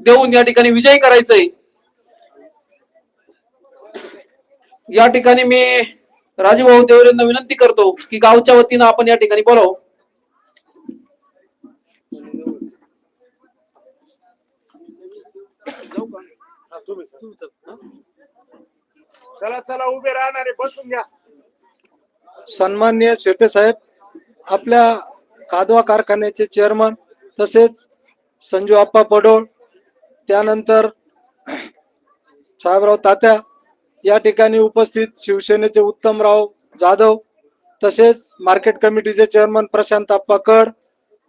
देऊन या ठिकाणी विजयी करायचंय. या ठिकाणी मी राजूभाऊ देवरेंना विनंती करतो की गावच्या वतीनं आपण या ठिकाणी बोलावं. चला चला उभे राहणारे बसून घ्या. सन्माननीय शेट्टे साहेब आपल्या कादवा कारखान्याचे चेअरमन तसेच संजू आप्पा पडोळ त्यानंतर साहेबराव तात्या या ठिकाणी उपस्थित शिवसेनेचे उत्तमराव जाधव तसेच मार्केट कमिटीचे चेअरमन प्रशांत आप्पा कड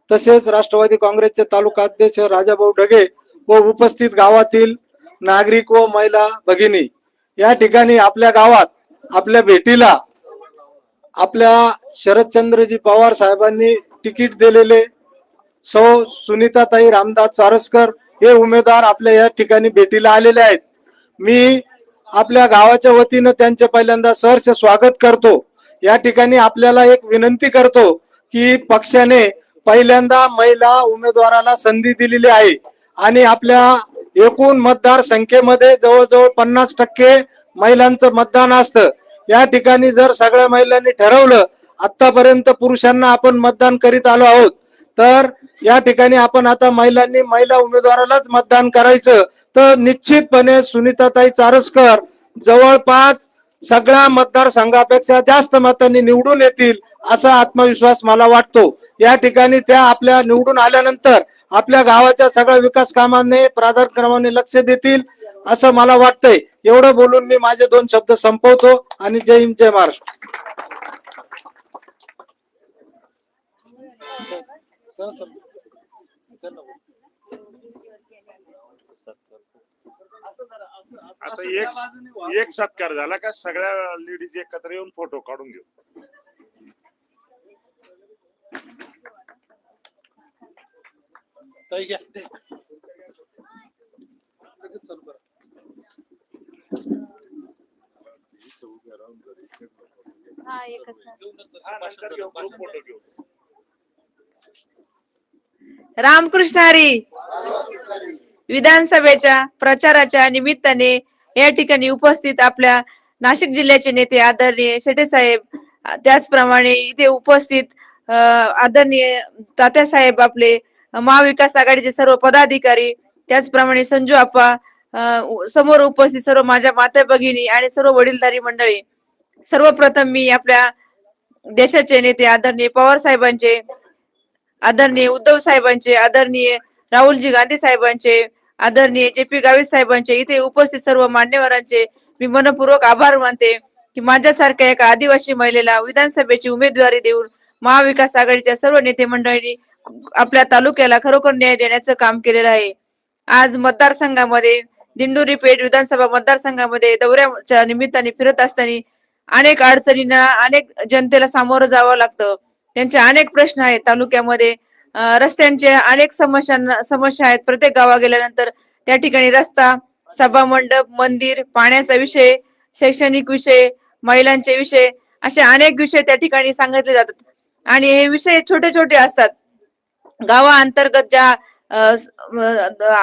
तसेच राष्ट्रवादी काँग्रेसचे तालुका अध्यक्ष राजाभाऊ ढगे व उपस्थित गावातील नागरिक व महिला भगिनी. या ठिकाणी आपल्या गावात आपल्या भेटीला आपल्या शरदचंद्रजी पवार साहेबांनी तिकीट दिलेले सौ सुनीताताई रामदास चारसकर हे उमेदवार आपल्या या ठिकाणी भेटीला आलेले आहेत. मी आपल्या गावाच्या वतीनं त्यांचे पहिल्यांदा सहर्ष स्वागत करतो. या ठिकाणी आपल्याला एक विनंती करतो की पक्षाने पहिल्यांदा महिला उमेदवाराला संधी दिलेली आहे. आणि आपल्या एकूण मतदार संख्येमध्ये जवळजवळ पन्नास टक्के महिलांचं मतदान असतं. या ठिकाणी जर सगळ्या महिलांनी ठरवलं आतापर्यंत पुरुषांना आपण मतदान करीत आलो आहोत. तर या ठिकाणी आपण आता महिलांनी महिला उमेदवारालाच मतदान करायचं. तर निश्चितपणे सुनीताताई चारसकर जवळपास सगळ्या मतदारसंघापेक्षा जास्त मतांनी निवडून येतील असा आत्मविश्वास मला वाटतो. या ठिकाणी त्या आपल्या निवडून आल्यानंतर आपल्या गावाच्या सगळ्या विकास कामांनी प्राधान्यक्रमाने लक्ष देतील असं मला वाटतंय. एवढं बोलून मी माझे दोन शब्द संपवतो आणि जय हिंद जय महाराष्ट्र. आता एक एक सत्कार झाला का सगळ्या लेडीज़ एकत्र येऊन फ़ोटो काढून घेऊ. ताई घ्या. हा एकच हा, group फ़ोटो घेऊ. रामकृष्ण हरी. विधानसभेच्या प्रचाराच्या निमित्ताने या ठिकाणी उपस्थित आपल्या नाशिक जिल्ह्याचे नेते आदरणीय शेटे साहेब त्याचप्रमाणे इथे उपस्थित आदरणीय आदरणीय तात्यासाहेब आपले महाविकास आघाडीचे सर्व पदाधिकारी त्याचप्रमाणे संजू आप्पा समोर उपस्थित सर्व माझ्या माता भगिनी आणि सर्व वडीलधारी मंडळी. सर्वप्रथम मी आपल्या देशाचे नेते आदरणीय पवार साहेबांचे आदरणीय उद्धव साहेबांचे आदरणीय राहुलजी गांधी साहेबांचे आदरणीय जे पी गावित साहेबांचे इथे उपस्थित सर्व मान्यवरांचे मी मनपूर्वक आभार मानते की माझ्यासारख्या एका आदिवासी महिलेला विधानसभेची उमेदवारी देऊन महाविकास आघाडीच्या सर्व नेते मंडळींनी आपल्या तालुक्याला खरोखर न्याय देण्याचं काम केलेलं आहे. आज मतदारसंघामध्ये दिंडोरी पेठ विधानसभा मतदारसंघामध्ये दौऱ्याच्या निमित्ताने फिरत असताना अनेक अडचणींना अनेक जनतेला सामोरं जावं लागतं. त्यांचे अनेक प्रश्न आहेत. तालुक्यामध्ये रस्त्यांचे अनेक समस्यांना समस्या आहेत. प्रत्येक गावा गेल्यानंतर त्या ठिकाणी रस्ता सभा मंडप मंदिर पाण्याचा विषय शैक्षणिक विषय महिलांचे विषय असे अनेक विषय त्या ठिकाणी सांगितले जातात. आणि हे विषय छोटे छोटे असतात. गावाअंतर्गत ज्या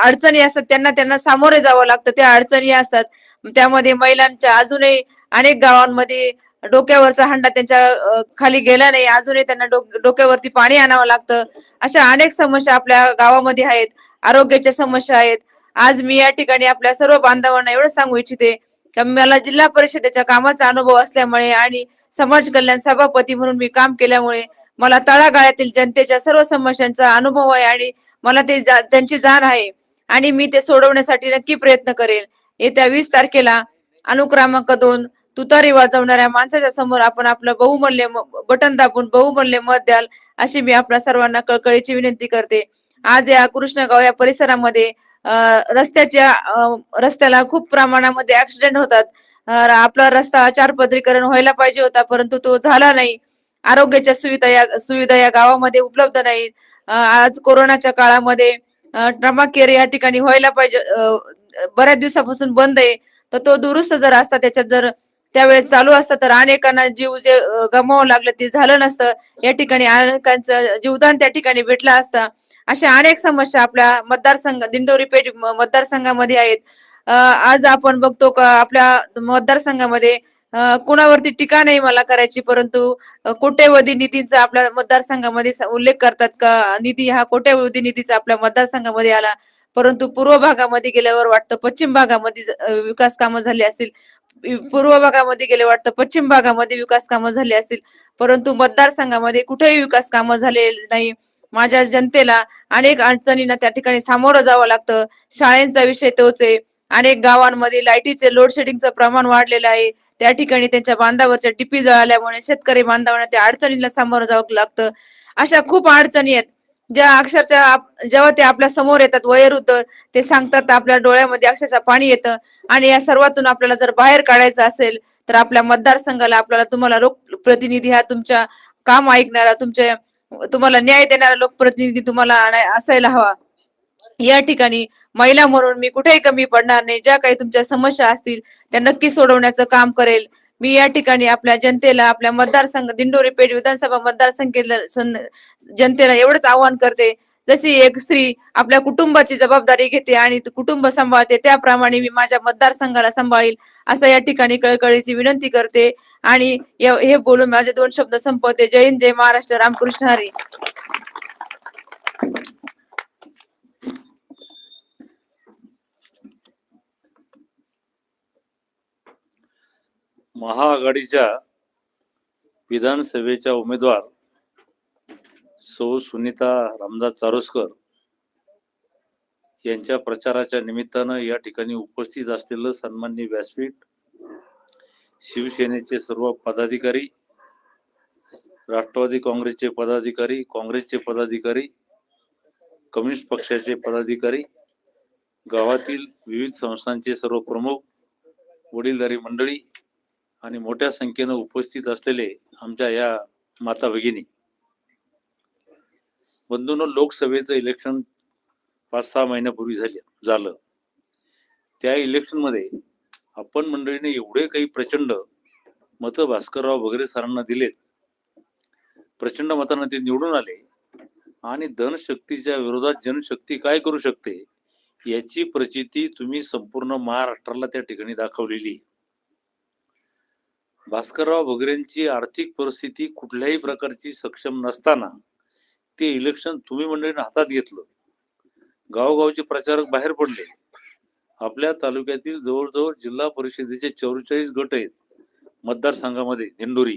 अडचणी असतात त्यांना त्यांना सामोरे जावं लागतं. त्या अडचणी असतात. त्यामध्ये महिलांच्या अजूनही अनेक गावांमध्ये डोक्यावरचा हंडा त्यांच्या खाली गेला नाही. अजूनही त्यांना डोक- डोक्यावरती पाणी आणावं लागतं. अशा अनेक समस्या आपल्या गावामध्ये आहेत. आरोग्याच्या समस्या आहेत. आज मी या ठिकाणी आपल्या सर्व बांधवांना एवढं सांगू इच्छिते की मला जिल्हा परिषदेच्या कामाचा अनुभव असल्यामुळे आणि समाज कल्याण सभापती म्हणून मी काम केल्यामुळे मला तळागाळातील जनतेच्या सर्व समस्यांचा अनुभव आहे आणि मला ते त्यांची जाण आहे आणि मी ते सोडवण्यासाठी नक्की प्रयत्न करेल. येत्या वीस तारखेला अनुक्रमांक दोन तुतारी वाजवणाऱ्या माणसाच्या समोर आपण आपलं बहुमूल्य बटन दाबून बहुमूल्य मत द्याल अशी मी आपल्या सर्वांना कळकळीची विनंती करते. आज या कृष्णगाव या परिसरामध्ये रस्त्याच्या रस्त्याला खूप प्रमाणामध्ये ऍक्सिडेंट होतात. आपला रस्ता चारपदरीकरण व्हायला पाहिजे होता परंतु तो झाला नाही. आरोग्याच्या सुविधा या सुविधा या गावामध्ये उपलब्ध नाहीत. आज कोरोनाच्या काळामध्ये ट्रमा केअर या ठिकाणी व्हायला पाहिजे अं, बऱ्याच दिवसापासून बंद आहे. तर तो दुरुस्त जर असता त्याच्यात जर त्यावेळेस चालू असतं. तर अनेकांना जीव जे गमावं लागलं ते झालं नसतं. या ठिकाणी अनेकांचं जीवदान त्या ठिकाणी भेटलं असतं. अशा अनेक समस्या आपल्या मतदारसंघ दिंडोरी पेठ मतदारसंघामध्ये आहेत. आज आपण बघतो का आपल्या मतदारसंघामध्ये कुणावरती टीका नाही मला करायची परंतु कोट्यवधी निधीचा आपल्या मतदारसंघामध्ये उल्लेख करतात का? निधी हा कोट्यवधी निधीचा आपल्या मतदारसंघामध्ये आला. परंतु पूर्व भागामध्ये गेल्यावर वाटतं पश्चिम भागामध्ये विकास कामं झाली असतील. पूर्व भागामध्ये गेले वाटतं पश्चिम भागामध्ये विकास कामं झाली असतील. परंतु मतदारसंघामध्ये कुठेही विकास कामं झालेली नाही. माझ्या जनतेला अनेक अडचणींना त्या ठिकाणी सामोरं जावं लागतं. शाळेंचा विषय तोच आहे. अनेक गावांमध्ये लाईटीचे लोडशेडिंगचं प्रमाण वाढलेलं आहे. त्या ठिकाणी त्यांच्या बांधावरच्या टिपी जळाल्यामुळे शेतकरी बांधवांना त्या अडचणींना सामोरं जावं लागतं. अशा खूप अडचणी आहेत. ज्या अक्षरशः जेव्हा ते आपल्यासमोर येतात वयोवृद्ध ते सांगतात आपल्या डोळ्यामध्ये अक्षरशः पाणी येतं. आणि या सर्वातून आपल्याला जर बाहेर काढायचं असेल तर आपल्या मतदारसंघाला आपल्याला तुम्हाला लोकप्रतिनिधी हा तुमच्या काम ऐकणारा तुमचे तुम्हाला न्याय देणारा लोकप्रतिनिधी तुम्हाला असायला हवा. या ठिकाणी महिला म्हणून मी कुठेही कमी पडणार नाही. ज्या काही तुमच्या समस्या असतील त्या नक्की सोडवण्याचं काम करेल. मी या ठिकाणी आपल्या जनतेला आपल्या मतदारसंघ दिंडोरी पेठ विधानसभा मतदारसंघेला जनतेला एवढंच आवाहन करते. जशी एक स्त्री आपल्या कुटुंबाची जबाबदारी घेते आणि कुटुंब सांभाळते त्याप्रमाणे मी माझ्या मतदारसंघाला सांभाळील असं या ठिकाणी कळकळीची विनंती करते. आणि हे बोलून माझे दोन शब्द संपवते. जय हिंद जय महाराष्ट्र. रामकृष्ण हरी. महाआघाडीच्या विधानसभेच्या उमेदवार सौ सुनीता रामदास चारोस्कर यांच्या प्रचाराच्या निमित्तानं या ठिकाणी उपस्थित असलेलं सन्मान्य व्यासपीठ शिवसेनेचे सर्व पदाधिकारी राष्ट्रवादी काँग्रेसचे पदाधिकारी काँग्रेसचे पदाधिकारी कम्युनिस्ट पक्षाचे पदाधिकारी गावातील विविध संस्थांचे सर्व प्रमुख वडीलधारी मंडळी आणि मोठ्या संख्येनं उपस्थित असलेले आमच्या या माता भगिनी. बंधून लोकसभेचं इलेक्शन पाच सहा महिन्यापूर्वी झाले झालं. त्या इलेक्शनमध्ये आपण मंडळीने एवढे काही प्रचंड मतं भास्करराव वगैरे सरांना दिलेत. प्रचंड मतांना ते निवडून आले. आणि धनशक्तीच्या विरोधात जनशक्ती काय करू शकते याची प्रचिती तुम्ही संपूर्ण महाराष्ट्राला त्या ठिकाणी दाखवलेली आहे. भास्करराव भगरेंची आर्थिक परिस्थिती कुठल्याही प्रकारची सक्षम नसताना ते इलेक्शन तुम्ही मंडळीने हातात घेतलं. गावगावचे प्रचारक बाहेर पडले. आपल्या तालुक्यातील जवळजवळ जिल्हा परिषदेचे चौवेचाळीस गट आहेत. मतदारसंघामध्ये दिंडोरी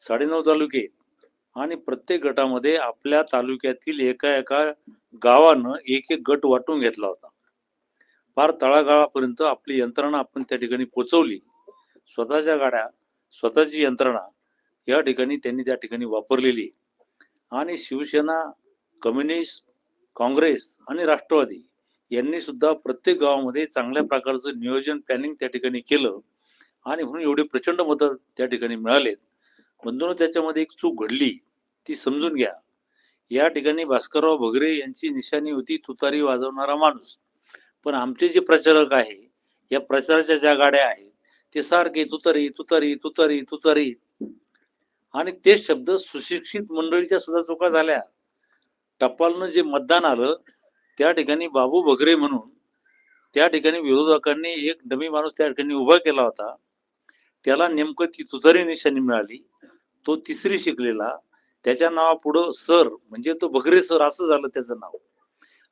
साडेनऊ तालुके आहेत. आणि प्रत्येक गटामध्ये आपल्या तालुक्यातील एका एका गावानं एक एक गट वाटून घेतला होता. फार तळागाळापर्यंत आपली यंत्रणा आपण त्या ठिकाणी पोचवली. स्वतःच्या गाड्या स्वतःची यंत्रणा या ठिकाणी त्यांनी त्या ठिकाणी वापरलेली. आणि शिवसेना कम्युनिस्ट काँग्रेस आणि राष्ट्रवादी यांनी सुद्धा प्रत्येक गावामध्ये चांगल्या प्रकारचं नियोजन प्लॅनिंग त्या ठिकाणी केलं. आणि म्हणून एवढे प्रचंड मतं त्या ठिकाणी मिळालेत. बंधून त्याच्यामध्ये एक चूक घडली. ती समजून घ्या. या ठिकाणी भास्करराव भगरे यांची निशाणी होती तुतारी वाजवणारा माणूस. पण आमचे जे प्रचारक आहे या प्रचाराच्या ज्या गाड्या आहेत ते सारखे तुतारी तुतारी तुतारी तुतारी आणि ते शब्द सुशिक्षित मंडळीच्या सुद्धा चुका झाल्या. टपालनं जे मतदान आलं त्या ठिकाणी बाबू बगरे म्हणून त्या ठिकाणी विरोधकांनी एक डमी माणूस त्या ठिकाणी उभा केला होता. त्याला नेमकं ती तुतारी निशाणी मिळाली. तो तिसरी शिकलेला. त्याच्या नावापुढं सर म्हणजे तो बगरे सर असं झालं त्याचं नाव.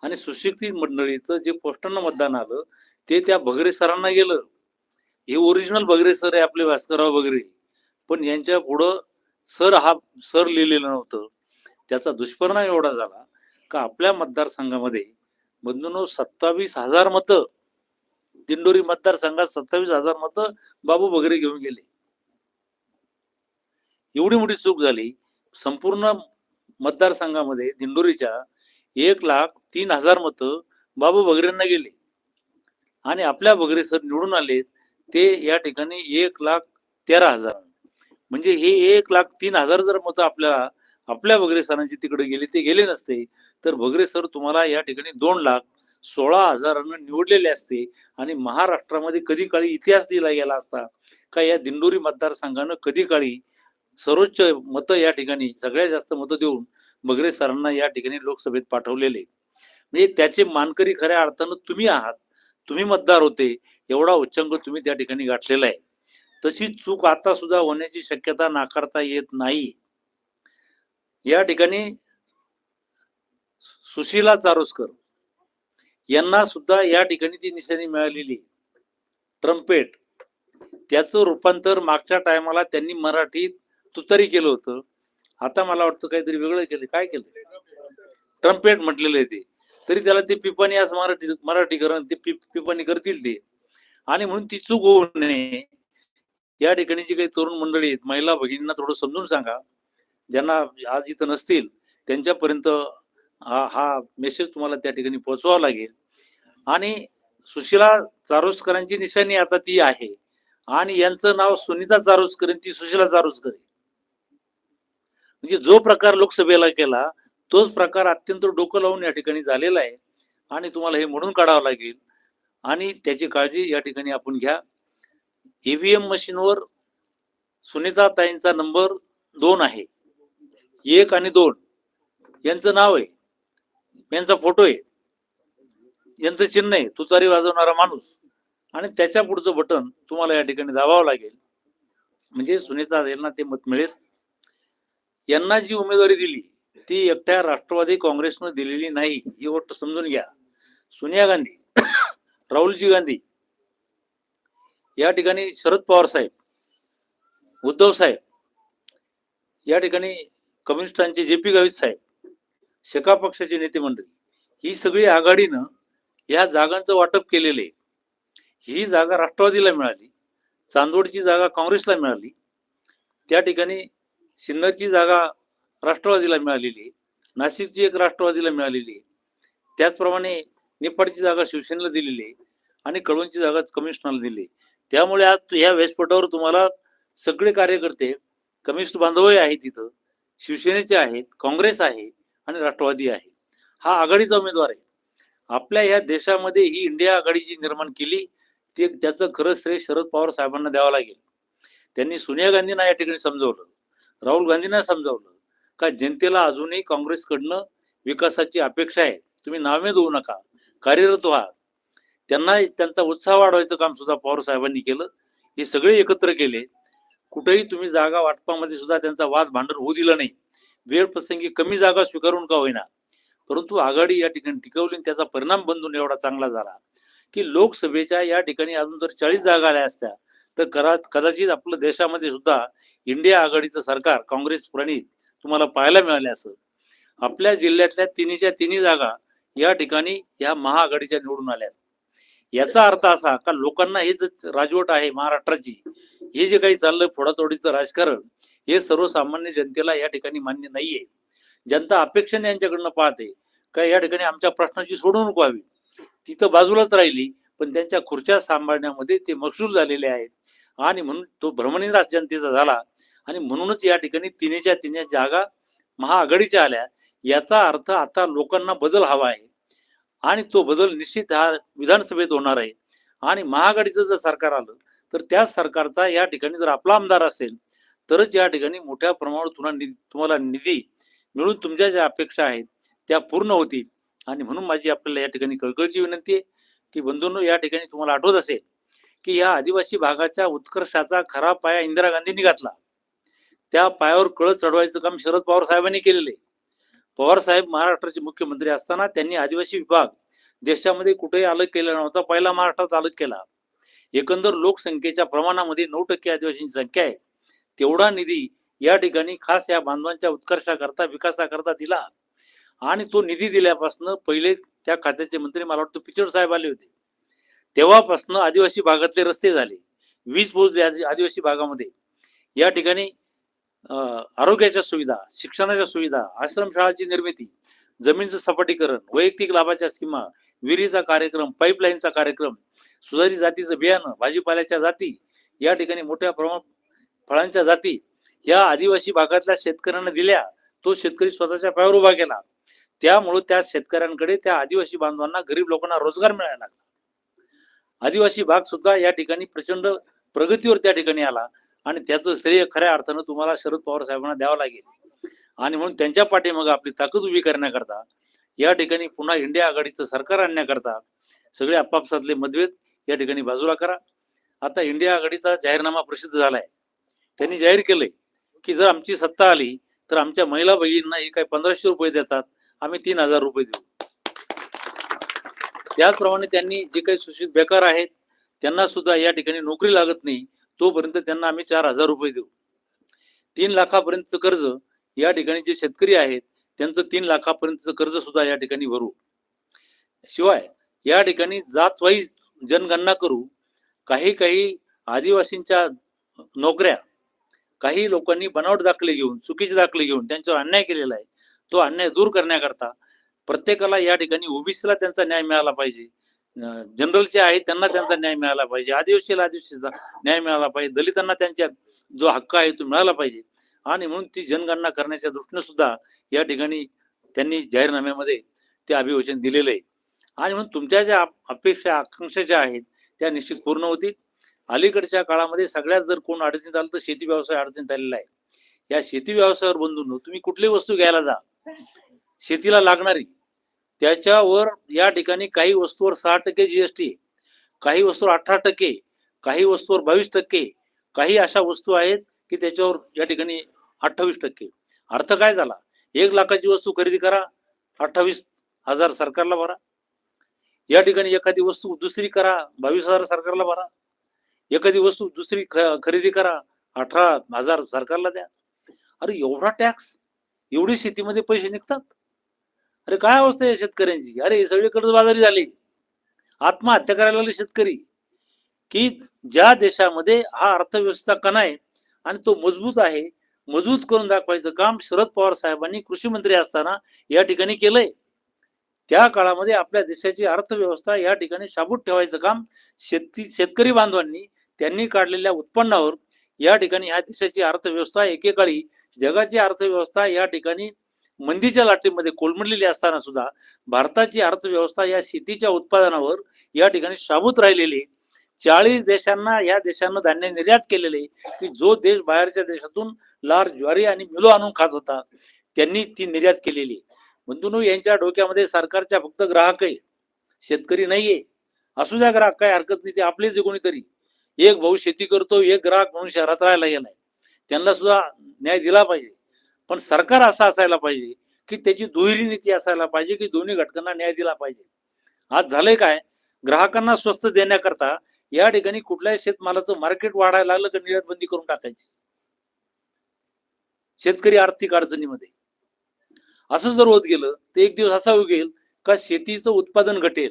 आणि सुशिक्षित मंडळीचं जे पोस्टानं मतदान आलं ते त्या बगरे सरांना गेलं. हे ओरिजिनल बगरे सर आहे आपले भास्करराव बगरे पण यांच्या पुढं सर हा सर लिहिलेलं नव्हतं. त्याचा दुष्परिणाम एवढा झाला का आपल्या मतदारसंघामध्ये बंधून सत्तावीस हजार मतं दिंडोरी मतदारसंघात सत्तावीस हजार मतं बाबू बगरे घेऊन गेले. एवढी मोठी चूक झाली. संपूर्ण मतदारसंघामध्ये दिंडोरीच्या एक लाख तीन हजार मतं बाबू बगरेंना गेले. आणि आपल्या बगरे सर निवडून आले ते या ठिकाणी एक लाख तेरा हजार. म्हणजे हे एक लाख तीन हजार जर मतं आपल्याला आपल्या बगरे सरांची तिकडे गेले ते गेले नसते. तर बगरे सर तुम्हाला या ठिकाणी दोन लाख सोळा हजारानं निवडलेले असते. आणि महाराष्ट्रामध्ये कधी काळी इतिहास दिला गेला असता का या दिंडोरी मतदारसंघानं कधी काळी सर्वोच्च मतं या ठिकाणी सगळ्यात जास्त मतं देऊन बगरे सरांना या ठिकाणी लोकसभेत पाठवलेले. म्हणजे त्याचे मानकरी खऱ्या अर्थानं तुम्ही आहात. तुम्ही मतदार होते. एवढा उच्चंग तुम्ही त्या ठिकाणी गाठलेला आहे. तशी चूक आता सुद्धा होण्याची शक्यता नाकारता येत नाही. या ठिकाणी सुशीला चारोस्कर यांना सुद्धा या ठिकाणी ती निशाणी मिळालेली. ट्रम्पेट. त्याचं रूपांतर मागच्या टायमाला त्यांनी मराठीत तुतारी केलं होतं. आता मला वाटतं काहीतरी वेगळं केलं. काय केलं? ट्रम्पेट म्हटलेलं आहे ते. तरी त्याला ते पिपाणी असं मराठी मराठीकरण ते पिप पिपाणी करतील ते. आणि म्हणून ती चूक होऊ नये. या ठिकाणी जी काही तरुण मंडळी आहेत महिला भगिनींना थोडं समजून सांगा. ज्यांना आज इथं नसतील त्यांच्यापर्यंत हा हा मेसेज तुम्हाला त्या ठिकाणी पोहोचवावा लागेल. आणि सुशीला चारोस्करांची निशाणी आता ती आहे. आणि यांचं नाव सुनीता चारोस्कर ती सुशीला चारोस्कर म्हणजे जो प्रकार लोकसभेला केला तोच प्रकार अत्यंत डोकं लावून या ठिकाणी झालेला आहे. आणि तुम्हाला हे म्हणून काढावं लागेल आणि त्याची काळजी या ठिकाणी आपण घ्या. ईव्हीएम मशीनवर सुनीता ताईंचा नंबर दोन आहे. एक आणि दोन. यांचं नाव आहे. यांचा फोटो आहे. यांचं चिन्ह आहे. तुतारी वाजवणारा माणूस. आणि त्याच्या पुढचं बटन तुम्हाला या ठिकाणी दाबावं लागेल. म्हणजे सुनीता यांना ते मत मिळेल. यांना जी उमेदवारी दिली ती एकट्या राष्ट्रवादी काँग्रेसनं दिलेली नाही. ही गोष्ट समजून घ्या. सोनिया गांधी राहुलजी गांधी. या ठिकाणी शरद पवार साहेब उद्धव साहेब या ठिकाणी कम्युनिस्टांचे जे पी गावित साहेब शेका पक्षाचे नेते मंडळी ही सगळी आघाडीनं या जागांचं वाटप केलेलं. आहे ही जागा राष्ट्रवादीला मिळाली चांदोडची जागा काँग्रेसला मिळाली त्या ठिकाणी सिन्नरची जागा राष्ट्रवादीला मिळालेली आहे नाशिकची एक राष्ट्रवादीला मिळालेली. आहे त्याचप्रमाणे निफाडची जागा शिवसेनेला दिलेली आहे आणि कळवणची जागा कम्युनिस्टला दिली त्यामुळे आज या व्यासपीठावर तुम्हाला सगळे कार्यकर्ते कम्युनिस्ट बांधवही आहेत तिथं शिवसेनेचे आहेत काँग्रेस आहे आणि राष्ट्रवादी आहे. हा आघाडीचा उमेदवार आहे. आपल्या ह्या देशामध्ये ही इंडिया आघाडी जी निर्माण केली ते त्याचं खरं श्रेय शरद पवार साहेबांना द्यावं लागेल. त्यांनी सोनिया गांधींना या ठिकाणी समजवलं राहुल गांधींना समजावलं का जनतेला अजूनही काँग्रेसकडनं विकासाची अपेक्षा आहे. तुम्ही नावे देऊ नका. कार्यरत व्हा. त्यांना त्यांचा उत्साह वाढवायचं काम सुद्धा पवार साहेबांनी केलं. हे सगळे एकत्र केले. कुठेही तुम्ही जागा वाटपामध्ये सुद्धा त्यांचा वाद भांडण होऊ दिला नाही. वेळ प्रसंगी कमी जागा स्वीकारून का होईना. परंतु आघाडी या ठिकाणी टिकवली आणि त्याचा परिणाम बंधून एवढा चांगला झाला. की लोकसभेच्या या ठिकाणी अजून जर चाळीस जागा आल्या असत्या तर करा कदाचित आपलं देशामध्ये सुद्धा इंडिया आघाडीचं सरकार काँग्रेस प्रणित तुम्हाला पाहायला मिळाले असं. आपल्या जिल्ह्यातल्या तिन्हीच्या तिन्ही जागा या ठिकाणी या महाआघाडीच्या निवडून आल्या याचा अर्थ असा का लोकांना हे जे राजवट आहे महाराष्ट्राची. हे जे काही चाललंय फोडातोडीचं राजकारण हे सर्वसामान्य जनतेला या ठिकाणी मान्य नाहीये. जनता अपेक्षेने यांच्याकडनं पाहते. का या ठिकाणी आमच्या प्रश्नाची सोडवणूक व्हावी? तिथं बाजूलाच राहिली पण त्यांच्या खुर्च्या सांभाळण्यामध्ये ते मशहूर झालेले आहेत. आणि म्हणून तो भ्रमणीराज जनतेचा झाला. आणि म्हणूनच या ठिकाणी तिन्हीच्या तिने जागा महाआघाडीच्या आल्या. याचा अर्थ आता लोकांना बदल हवा आहे. आणि तो बदल निश्चित हा विधानसभेत होणार आहे. आणि महाआघाडीचं जर सरकार आलं तर त्या सरकारचा या ठिकाणी जर आपला आमदार असेल तरच या ठिकाणी मोठ्या प्रमाणावर तुम्हाला निधी तुम्हाला निधी मिळून तुमच्या ज्या अपेक्षा आहेत त्या पूर्ण होतील. आणि म्हणून माझी आपल्याला या ठिकाणी कळकळची विनंती आहे की बंधूंनो या ठिकाणी तुम्हाला आठवत असेल की या आदिवासी भागाच्या उत्कर्षाचा खरा पाया इंदिरा गांधींनी घातला. त्या पायावर कळ चढवायचं काम शरद पवार साहेबांनी केलेलं आहे. पवार साहेब महाराष्ट्राचे मुख्यमंत्री असताना त्यांनी आदिवासी विभाग देशामध्ये कुठेही अलग केला नव्हता पहिला महाराष्ट्रात अलग केला. एकंदर लोकसंख्येच्या प्रमाणामध्ये नऊ टक्के आदिवासींची संख्या आहे. तेवढा निधी या ठिकाणी खास या बांधवांच्या उत्कर्षाकरता विकासाकरता दिला. आणि तो निधी दिल्यापासून पहिले त्या खात्याचे मंत्री मला वाटतं पिचड साहेब आले होते. तेव्हापासून आदिवासी भागातले रस्ते झाले. वीज पोहोचली आदिवासी भागामध्ये. या ठिकाणी आरोग्याच्या सुविधा शिक्षणाच्या सुविधा आश्रमशाळाची निर्मिती जमीनचं सपाटीकरण वैयक्तिक लाभाच्या स्कीमा विहिरीचा कार्यक्रम पाईपलाईनचा कार्यक्रम सुधारित जातीचं बियाणं भाजीपाल्याच्या जाती या ठिकाणी मोठ्या प्रमाणात फळांच्या जाती या आदिवासी भागातल्या शेतकऱ्यांना दिल्या तो शेतकरी स्वतःच्या पायावर उभा केला. त्यामुळे त्या शेतकऱ्यांकडे त्या आदिवासी बांधवांना गरीब लोकांना रोजगार मिळायला लागला. आदिवासी भाग सुद्धा या ठिकाणी प्रचंड प्रगतीवर त्या ठिकाणी आला. आणि त्याचं श्रेय खऱ्या अर्थानं तुम्हाला शरद पवार साहेबांना द्यावं लागेल. आणि म्हणून त्यांच्या पाठीमागे आपली ताकद उभी करण्याकरता या ठिकाणी पुन्हा इंडिया आघाडीचं सरकार आणण्याकरता सगळे आपापसातले मतभेद या ठिकाणी बाजूला करा. आता इंडिया आघाडीचा जाहीरनामा प्रसिद्ध झालाय. त्यांनी जाहीर केलंय की जर आमची सत्ता आली तर आमच्या महिला बहिणींना हे काय पंधराशे रुपये देतात आम्ही तीन हजार रुपये देऊ. त्याचप्रमाणे त्यांनी जे काही सुशिक्षित बेकार आहेत त्यांना सुद्धा या ठिकाणी नोकरी लागत नाही तोपर्यंत त्यांना आम्ही चार हजार रुपये देऊ. तीन लाखापर्यंतचं कर्ज या ठिकाणी जे शेतकरी आहेत त्यांचं तीन लाखापर्यंतचं कर्ज सुद्धा या ठिकाणी भरू. शिवाय या ठिकाणी जातवाईज जनगणना करू. काही काही आदिवासींच्या नोकऱ्या काही लोकांनी बनावट दाखले घेऊन चुकीचे दाखले घेऊन त्यांच्यावर अन्याय केलेला आहे. तो अन्याय दूर करण्याकरता प्रत्येकाला या ठिकाणी ओबीसीला त्यांचा न्याय मिळाला पाहिजे. जनरलचे आहेत त्यांना त्यांचा न्याय मिळाला पाहिजे. आदिवासीला आदिवासीचा न्याय मिळाला पाहिजे. दलितांना त्यांच्या जो हक्क आहे तो मिळाला पाहिजे. आणि म्हणून ती जनगणना करण्याच्या दृष्टीने सुद्धा या ठिकाणी त्यांनी जाहीरनाम्यामध्ये ते अभिवचन दिलेलं आहे. आणि म्हणून तुमच्या ज्या अपेक्षा आकांक्षा ज्या आहेत त्या निश्चित पूर्ण होतील. अलीकडच्या काळामध्ये सगळ्यात जर कोण अडचणीत आलं तर शेती व्यवसाय अडचणीत आलेला आहे. या शेती व्यवसायावर बंधून तुम्ही कुठली वस्तू घ्यायला जा? शेतीला लागणारी. त्याच्यावर या ठिकाणी काही वस्तूवर सहा टक्के जीएसटी काही वस्तूवर अठरा टक्के काही वस्तूवर बावीस टक्के काही अशा वस्तू आहेत की त्याच्यावर या ठिकाणी अठ्ठावीस टक्के. अर्थ काय झाला? एक लाखाची वस्तू खरेदी करा अठ्ठावीस हजार सरकारला भरा. या ठिकाणी एखादी वस्तू दुसरी करा बावीस हजार सरकारला भरा. एखादी वस्तू दुसरी ख- खरेदी करा अठरा हजार सरकारला द्या. अरे एवढा टॅक्स एवढी शेतीमध्ये पैसे निघतात? अरे काय अवस्था आहे शेतकऱ्यांची? अरे हे सगळे कर्जबाजारी झाले. आत्महत्या करायला लागले शेतकरी. की ज्या देशामध्ये हा अर्थव्यवस्था कणा आहे आणि तो मजबूत आहे मजबूत करून दाखवायचं काम शरद पवार साहेबांनी कृषी मंत्री असताना या ठिकाणी केलंय. त्या काळामध्ये आपल्या देशाची अर्थव्यवस्था या ठिकाणी शाबूत ठेवायचं काम शेती शेतकरी बांधवांनी त्यांनी काढलेल्या उत्पन्नावर या ठिकाणी ह्या देशाची अर्थव्यवस्था एकेकाळी जगाची अर्थव्यवस्था या ठिकाणी मंदीच्या लाटेमध्ये कोलमडलेली असताना सुद्धा भारताची अर्थव्यवस्था या शेतीच्या उत्पादनावर या ठिकाणी शाबूत राहिलेली. चाळीस देशांना या देशांना धान्य निर्यात केलेले की जो देश बाहेरच्या देशातून लार ज्वारी आणि मिलो आणून खात होता त्यांनी ती निर्यात केलेली. आहे. यांच्या डोक्यामध्ये सरकारच्या फक्त ग्राहक आहे शेतकरी नाहीये. असू द्या ग्राहक काय हरकत नाही ते आपलेच कोणीतरी. एक भाऊ शेती करतो एक ग्राहक म्हणून शहरात राहायला गेलाय. त्यांना सुद्धा न्याय दिला पाहिजे. पण सरकार असं असायला पाहिजे की त्याची दुहेरी नीती असायला पाहिजे की दोन्ही घटकांना न्याय दिला पाहिजे. आज झालंय काय? ग्राहकांना स्वस्त देण्याकरता या ठिकाणी कुठल्याही शेतमालाचं मार्केट वाढायला लागलं का निर्यात बंदी करून टाकायची. शेतकरी आर्थिक अडचणीमध्ये. असं जर होत गेलं तर एक दिवस असा उगेल का शेतीचं उत्पादन घटेल.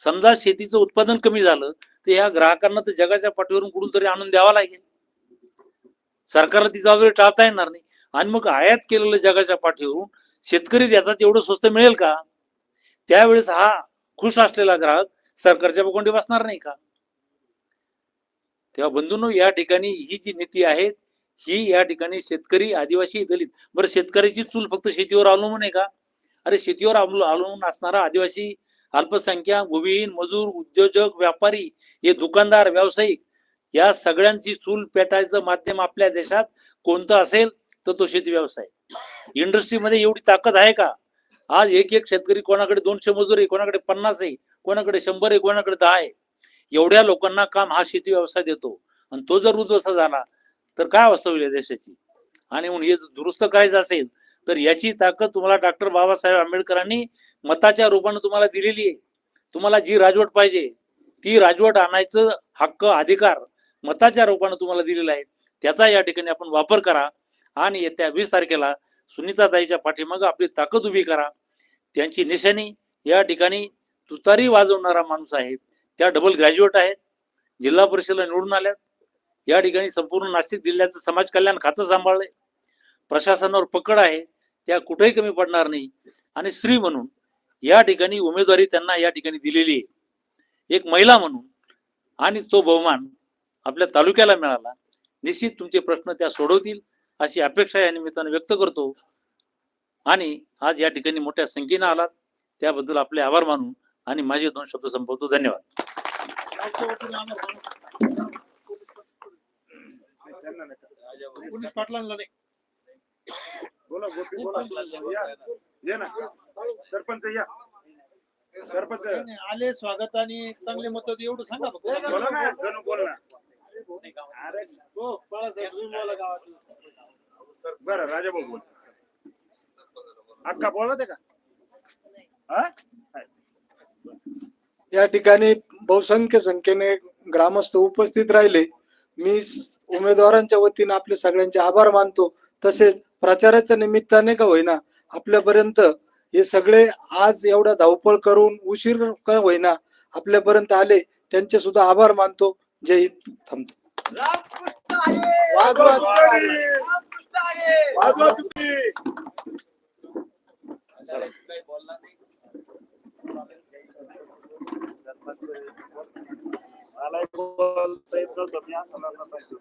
समजा शेतीचं उत्पादन कमी झालं तर ह्या ग्राहकांना तर जगाच्या पाठीवरून कुठून तरी आणून द्यावा लागेल. सरकारला ती जबाबदारी टाळता येणार नाही. आणि मग आयात केलेलं जगाच्या पाठीवरून शेतकरी देतात एवढं स्वस्त मिळेल का? त्यावेळेस हा खुश असलेला ग्राहक सरकारच्या बोकोंडी बसणार नाही का? तेव्हा बंधूंनो या ठिकाणी ही जी नीती आहे ही या ठिकाणी शेतकरी आदिवासी दलित बरं शेतकऱ्याची चूल फक्त शेतीवर अवलंबून आहे का? अरे शेतीवर अवलंबून असणारा आदिवासी अल्पसंख्याक भूमिहीन मजूर उद्योजक व्यापारी हे दुकानदार व्यावसायिक या सगळ्यांची चूल पेटायचं माध्यम आपल्या देशात कोणतं असेल? तर तो शेती व्यवसाय. इंडस्ट्रीमध्ये एवढी ताकद आहे का? आज एक एक शेतकरी कोणाकडे दोनशे मजूर आहे कोणाकडे पन्नास आहे कोणाकडे शंभर आहे कोणाकडे दहा आहे. एवढ्या लोकांना काम हा शेती व्यवसाय देतो. आणि तो जर उद्ध्वस्त झाला तर काय अवस्था होईल देशाची? आणि म्हणून हे जर दुरुस्त करायचं असेल तर याची ताकद तुम्हाला डॉक्टर बाबासाहेब आंबेडकरांनी मताच्या रूपाने तुम्हाला दिलेली आहे. तुम्हाला जी राजवट पाहिजे ती राजवट आणायचं हक्क अधिकार मताच्या रूपाने तुम्हाला दिलेला आहे. त्याचा या ठिकाणी आपण वापर करा. आणि येत्या वीस तारखेला सुनीताताईच्या पाठीमागं आपली ताकद उभी करा. त्यांची निशाणी या ठिकाणी तुतारी वाजवणारा माणूस आहे. त्या डबल ग्रॅज्युएट आहेत. जिल्हा परिषदेला निवडून आल्यात. या ठिकाणी संपूर्ण नाशिक जिल्ह्याचं समाज कल्याण खातं सांभाळलंय. प्रशासनावर पकड आहे. त्या कुठेही कमी पडणार नाही. आणि स्त्री म्हणून या ठिकाणी उमेदवारी त्यांना या ठिकाणी दिलेली आहे. एक महिला म्हणून आणि तो बहुमान आपल्या तालुक्याला मिळाला. निश्चित तुमचे प्रश्न त्या सोडवतील. अशी अपेक्षा या निमित्तानं व्यक्त करतो. आणि आज या ठिकाणी मोठ्या संख्येनं आलात. त्याबद्दल आपले आभार मानून आणि माझे दोन शब्द संपवतो. धन्यवाद. बोला बोला. सरपंच या. सरपंच. आले स्वागत आणि चांगले मत एवढं सांगा ना बोल बर राजा भाऊ बोल अक्का बोलत आहे का या ठिकाणी बहुसंख्य संख्येने ग्रामस्थ उपस्थित राहिले. मी उमेदवारांच्या वतीने आपले सगळ्यांचे आभार मानतो. तसेच प्रचाराच्या निमित्ताने का होईना आपल्यापर्यंत हे सगळे आज एवढा धावपळ करून उशीर का होईना आपल्यापर्यंत आले त्यांचे सुद्धा आभार मानतो. जय हिंद. थांबतो. मला बोलता येत नव्हतं. मी असं म्हणत होतो.